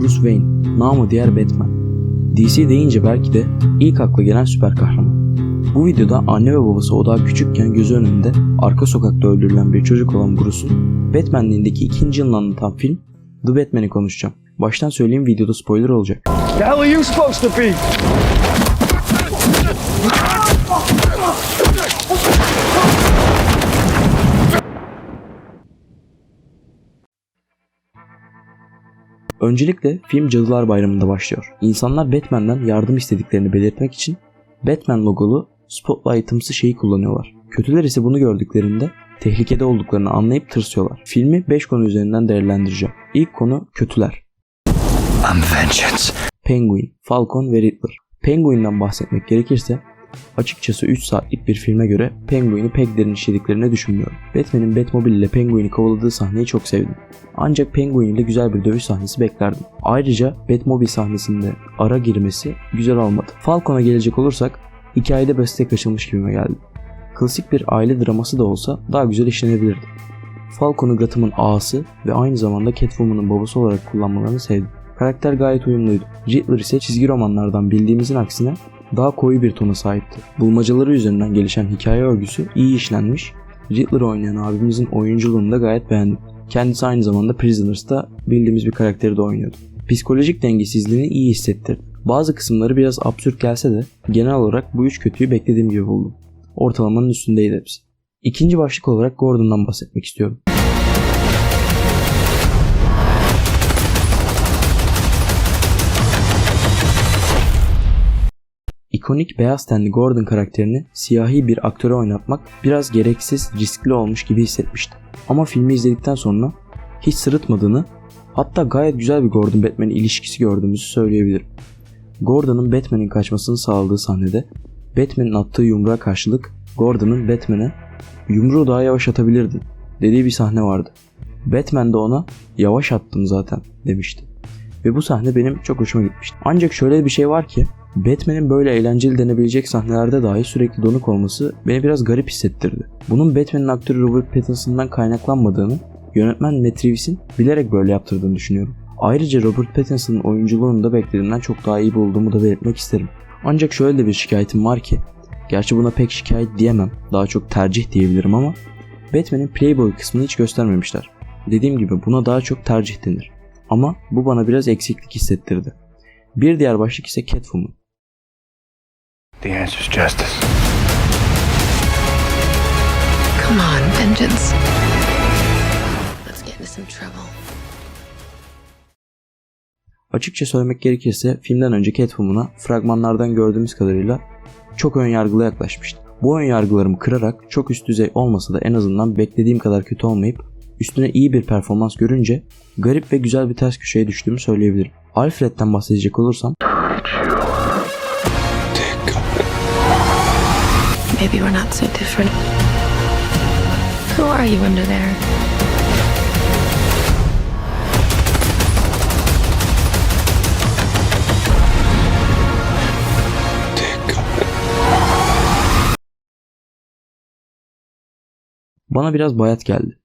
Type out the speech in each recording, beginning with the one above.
Bruce Wayne, namı diğer Batman. DC deyince belki de ilk akla gelen süper kahraman. Bu videoda anne ve babası o daha küçükken gözü önünde arka sokakta öldürülen bir çocuk olan Bruce'un Batman'liğindeki ikinci yılını anlatan film The Batman'i konuşacağım. Baştan söyleyeyim videoda spoiler olacak. The hell are you supposed to be? Öncelikle film Cadılar Bayramı'nda başlıyor. İnsanlar Batman'den yardım istediklerini belirtmek için Batman logolu spotlight'ımsı şeyi kullanıyorlar. Kötüler ise bunu gördüklerinde tehlikede olduklarını anlayıp tırsıyorlar. Filmi 5 konu üzerinden değerlendireceğim. İlk konu kötüler. I'm vengeance. Penguin, Falcon ve Riddler. Penguin'den bahsetmek gerekirse açıkçası 3 saatlik bir filme göre Penguin'i pek derin işlediklerini düşünmüyorum. Batman'in Batmobile ile Penguin'i kovaladığı sahneyi çok sevdim. Ancak Penguin ile güzel bir dövüş sahnesi beklerdim. Ayrıca Batmobile sahnesinde ara girmesi güzel olmadı. Falcon'a gelecek olursak hikayede beste kaçılmış gibime geldi. Klasik bir aile draması da olsa daha güzel işlenebilirdi. Falcon'u Gotham'ın ağası ve aynı zamanda Catwoman'ın babası olarak kullanmalarını sevdim. Karakter gayet uyumluydu. Riddler ise çizgi romanlardan bildiğimizin aksine daha koyu bir tona sahipti. Bulmacaları üzerinden gelişen hikaye örgüsü iyi işlenmiş. Riddler oynayan abimizin oyunculuğunu da gayet beğendim. Kendisi aynı zamanda Prisoners'ta bildiğimiz bir karakteri de oynuyordu. Psikolojik dengesizliğini iyi hissettirdi. Bazı kısımları biraz absürt gelse de genel olarak bu üç kötüyü beklediğim gibi buldum. Ortalamanın üstündeydi hepsi. İkinci başlık olarak Gordon'dan bahsetmek istiyorum. İkonik beyaz tenli Gordon karakterini siyahi bir aktöre oynatmak biraz gereksiz, riskli olmuş gibi hissetmiştim. Ama filmi izledikten sonra hiç sırıtmadığını, hatta gayet güzel bir Gordon Batman ilişkisi gördüğümüzü söyleyebilirim. Gordon'ın Batman'in kaçmasını sağladığı sahnede Batman'in attığı yumruğa karşılık Gordon'ın Batman'e yumruğu daha yavaş atabilirdin dediği bir sahne vardı. Batman de ona yavaş attım zaten demişti. Ve bu sahne benim çok hoşuma gitmişti. Ancak şöyle bir şey var ki Batman'in böyle eğlenceli denebilecek sahnelerde dahi sürekli donuk olması beni biraz garip hissettirdi. Bunun Batman'in aktörü Robert Pattinson'dan kaynaklanmadığını, yönetmen Matt Reeves'in bilerek böyle yaptırdığını düşünüyorum. Ayrıca Robert Pattinson'ın oyunculuğunu da beklediğimden çok daha iyi bulduğumu da belirtmek isterim. Ancak şöyle de bir şikayetim var ki, gerçi buna pek şikayet diyemem, daha çok tercih diyebilirim ama Batman'in Playboy kısmını hiç göstermemişler. Dediğim gibi buna daha çok tercih denir. Ama bu bana biraz eksiklik hissettirdi. Bir diğer başlık ise Catwoman. The answer's justice. Come on, vengeance. Let's get into some trouble. Açıkça söylemek gerekirse filmden önce Catwoman'a fragmanlardan gördüğümüz kadarıyla çok ön yargılı yaklaşmıştım. Bu ön yargılarımı kırarak çok üst düzey olmasa da en azından beklediğim kadar kötü olmayıp üstüne iyi bir performans görünce garip ve güzel bir ters köşeye düştüğümü söyleyebilirim. Alfred'den bahsedecek olursam Maybe we're not so different. Who are you under there? bana biraz bayat geldi.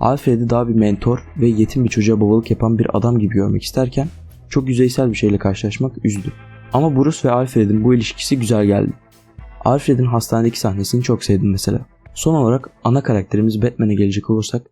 Alfred'i daha bir mentor ve yetim bir çocuğa babalık yapan bir adam gibi görmek isterken çok yüzeysel bir şeyle karşılaşmak üzdü. Ama Bruce ve Alfred'in bu ilişkisi güzel geldi. Alfred'in hastanedeki sahnesini çok sevdim mesela. Son olarak ana karakterimiz Batman'e gelecek olursak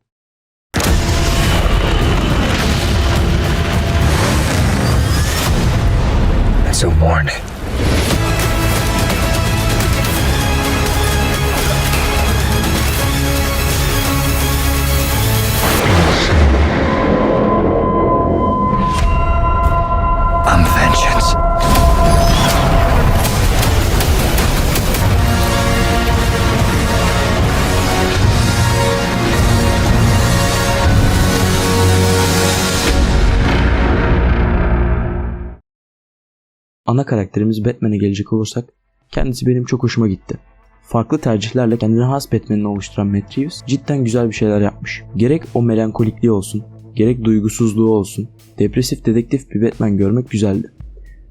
ana karakterimiz Batman'e gelecek olursak kendisi benim çok hoşuma gitti. Farklı tercihlerle kendine has Batman'ini oluşturan Matt Reeves cidden güzel bir şeyler yapmış. Gerek o melankolikliği olsun, gerek duygusuzluğu olsun, depresif dedektif bir Batman görmek güzeldi.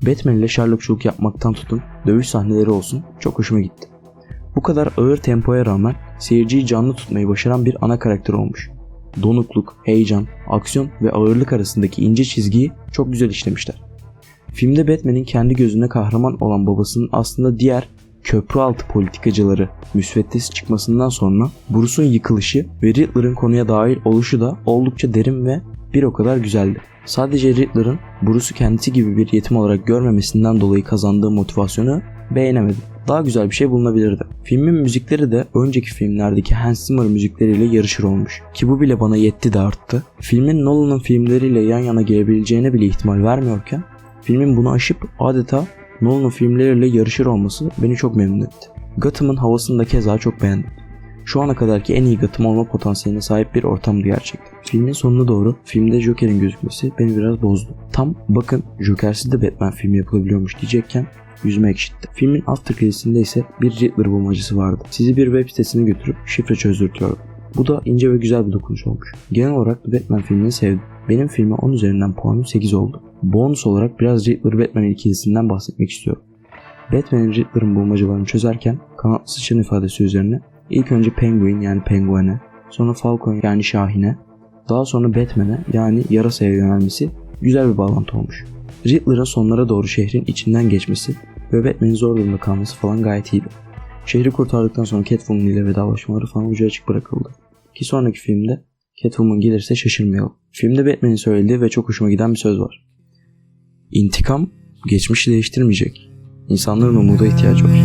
Batman ile Sherlockçuluk yapmaktan tutun, dövüş sahneleri olsun çok hoşuma gitti. Bu kadar ağır tempoya rağmen seyirciyi canlı tutmayı başaran bir ana karakter olmuş. donukluk, heyecan, aksiyon ve ağırlık arasındaki ince çizgiyi çok güzel işlemişler. Filmde Batman'in kendi gözünde kahraman olan babasının aslında diğer köprü altı politikacıları müsveddes çıkmasından sonra Bruce'un yıkılışı ve Riddler'ın konuya dahil oluşu da oldukça derin ve bir o kadar güzeldi. Sadece Riddler'ın Bruce'u kendisi gibi bir yetim olarak görmemesinden dolayı kazandığı motivasyonu beğenemedim. Daha güzel bir şey bulunabilirdi. Filmin müzikleri de önceki filmlerdeki Hans Zimmer müzikleriyle yarışır olmuş. Ki bu bile bana yetti de arttı. Filmin Nolan'ın filmleriyle yan yana gelebileceğine bile ihtimal vermiyorken filmin bunu aşıp adeta Nolan'ın filmleriyle yarışır olması beni çok memnun etti. Gotham'ın havasını da keza çok beğendim. Şu ana kadarki en iyi Gotham olma potansiyeline sahip bir ortamdı gerçekten. Filmin sonuna doğru filmde Joker'in gözükmesi beni biraz bozdu. Tam bakın Joker'siz de Batman filmi yapılabiliyormuş diyecekken yüzüme ekşitti. Filmin after credits'inde ise bir Riddler bulmacası vardı. Sizi bir web sitesine götürüp şifre çözdürtüyordu. Bu da ince ve güzel bir dokunuş olmuş. Genel olarak Batman filmini sevdim. Benim filme 10 üzerinden puanım 8 oldu. Bonus olarak biraz Riddler Batman ikilisinden bahsetmek istiyorum. Batman'in Riddler'ın bulmacalarını çözerken kanatlı sıçan ifadesi üzerine ilk önce Penguin yani Penguin'e, sonra Falcon yani Şahin'e, daha sonra Batman'e yani Yarasa'ya yönelmesi güzel bir bağlantı olmuş. Riddler'ın sonlara doğru şehrin içinden geçmesi ve Batman'in zor durumda kalması falan gayet iyiydi. Şehri kurtardıktan sonra Catwoman ile vedalaşmaları falan ucu açık bırakıldı. Ki sonraki filmde Catwoman gelirse şaşırmayalım. Filmde Batman'in söylediği ve çok hoşuma giden bir söz var. İntikam geçmişi değiştirmeyecek. İnsanların umuda ihtiyacı var.